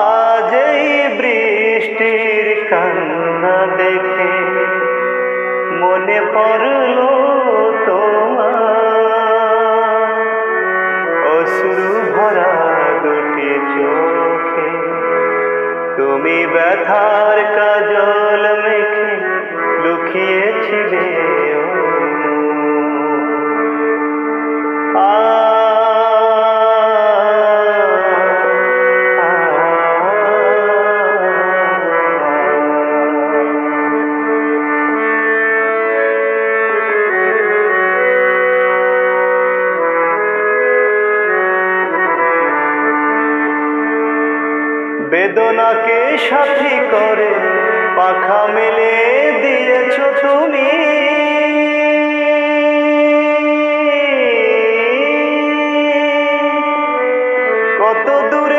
আজ বৃষ্টির কান্না দেখে মনে পড়ল দুটি চোখে তুমি ব্যথার কাজল বেদনাকে সাথী করে পাখা মেলে দিয়েছ তুমি। কত দূরে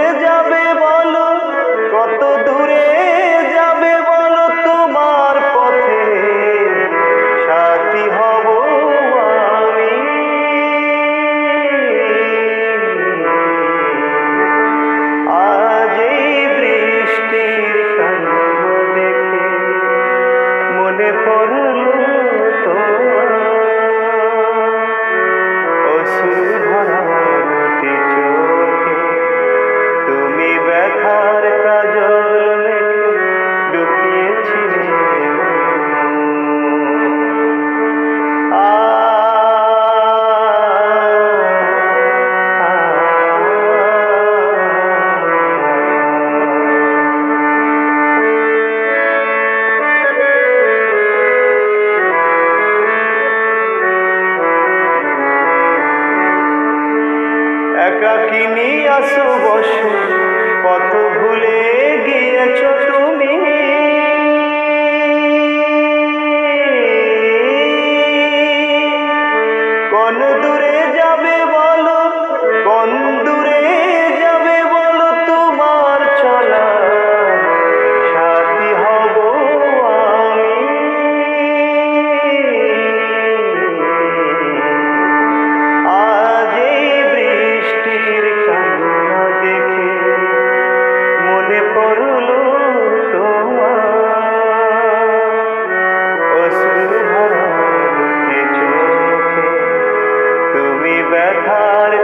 মনে একাকিনী আসো বসু কত ভুলে গিয়েছ তুমি। কোন দূরে যাবে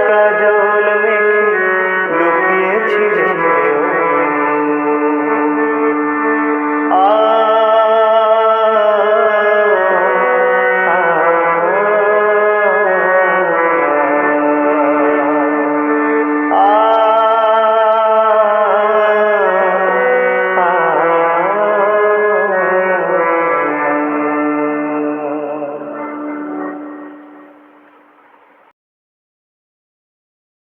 কাজ